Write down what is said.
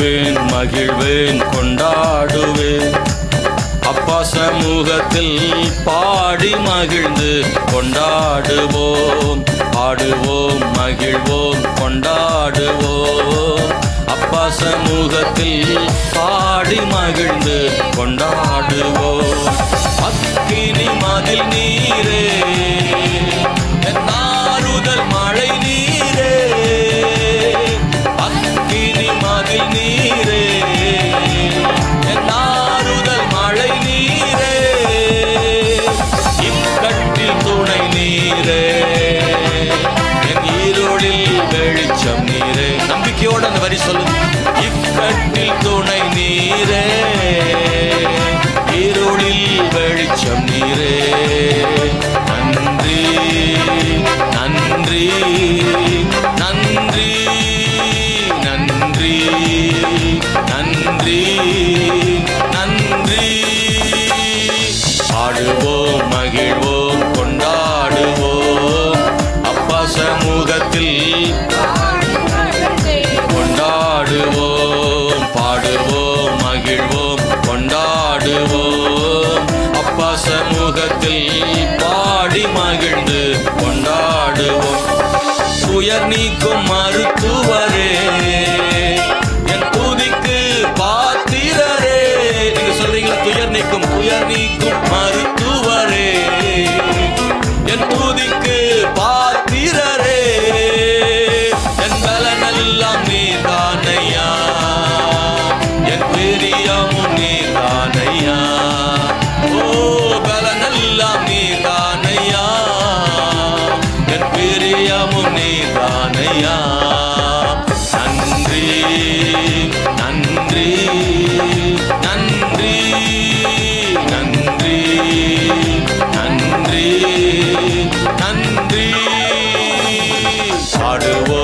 பாடுவேன் மகிழ்வேன் கொண்டாடுவேன். அப்பா சமூகத்தில் பாடி மகிழ்ந்து கொண்டாடுவோம். பாடுவோம் மகிழ்வோம் கொண்டாடுவோம். அப்பா சமூகத்தில் பாடி மகிழ்ந்து அக்கினி நீரே என் ஆறுதல் மழை நீரே இக்கட்டில் துணை நீரே என் ஈரோடில் வெளிச்சம் நீரே. நம்பிக்கையோட அந்த வரி சொல்லுங்க. இக்கட்டில் கொண்டாடுவோம் அப்பா சமூகத்தில் பாடி மகிழ்ந்து கொண்டாடுவோம். துயர் நீக்கும் மருத்துவரே என் துதிக்கு பாத்திரரே. நீங்க சொல்றீங்களா துயர் நீக்கும் துயர் நீக்கும் மருத்துவ ஐயா நன்றி நன்றி நன்றி நன்றி நன்றி நன்றி. பாடுவோம்.